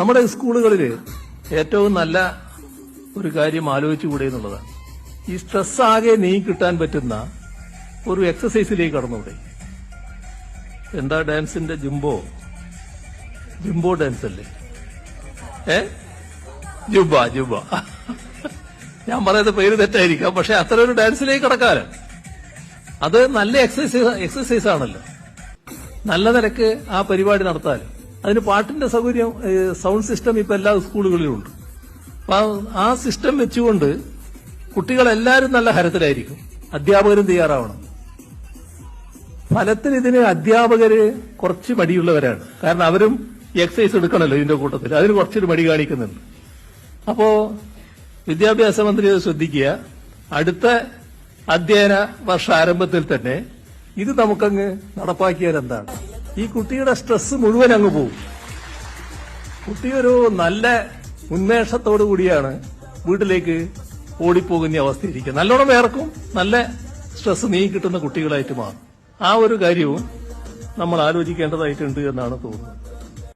നമ്മുടെ സ്കൂളുകളിൽ ഏറ്റവും നല്ല ഒരു കാര്യം ആലോചിച്ചുകൂടെ എന്നുള്ളതാണ്. ഈ സ്ട്രെസ് ആകെ നീ കിട്ടാൻ പറ്റുന്ന ഒരു എക്സസൈസിലേക്ക് കടന്നുകൂടെ എന്താ ഡാൻസിന്റെ ജുംബോ ജുംബോ ഡാൻസ് അല്ലേ? ഏ? ജുബ ജുബ ഞാൻ പറയുന്നത് പേര് തെറ്റായിരിക്കാം പക്ഷെ അത്ര ഒരു ഡാൻസിലേക്ക് കടക്കാറ് അത് നല്ല എക്സസൈസ് എക്സസൈസ് ആണല്ലോ. നല്ല നിരക്ക് ആ പരിപാടി നടത്താൻ അതിന് പാട്ടിന്റെ സൗകര്യം സൗണ്ട് സിസ്റ്റം ഇപ്പൊ എല്ലാ സ്കൂളുകളിലും ഉണ്ട് ആ- സിസ്റ്റം വെച്ചുകൊണ്ട് കുട്ടികളെല്ലാവരും നല്ല ഹരത്തിലായിരിക്കും. അധ്യാപകരും തയ്യാറാവണം. ഫലത്തിൽ ഇതിന് അധ്യാപകര് കുറച്ച് മടിയുള്ളവരാണ്. കാരണം അവരും എക്സസൈസ് എടുക്കണല്ലോ ഇതിന്റെ കൂട്ടത്തിൽ. അതിന് കുറച്ചൊരു മടി കാണിക്കുന്നുണ്ട്. അപ്പോ വിദ്യാഭ്യാസ മന്ത്രി അത് ശ്രദ്ധിക്കുക. അടുത്ത അധ്യയന വർഷ ആരംഭത്തിൽ തന്നെ ഇത് നമുക്കങ്ങ് നടപ്പാക്കിയാൽ എന്താണ്? ഈ കുട്ടിയുടെ സ്ട്രെസ് മുഴുവൻ അങ്ങ് പോകും കുട്ടി ഒരു നല്ല ഉന്മേഷത്തോടു കൂടിയാണ് വീട്ടിലേക്ക് ഓടിപ്പോകുന്ന അവസ്ഥയിരിക്കുക നല്ലോണം വേർക്കും നല്ല സ്ട്രെസ് നീ കിട്ടുന്ന കുട്ടികളായിട്ട് മാറും. ആ ഒരു കാര്യവും നമ്മൾ ആലോചിക്കേണ്ടതായിട്ടുണ്ട് എന്നാണ് തോന്നുന്നത്.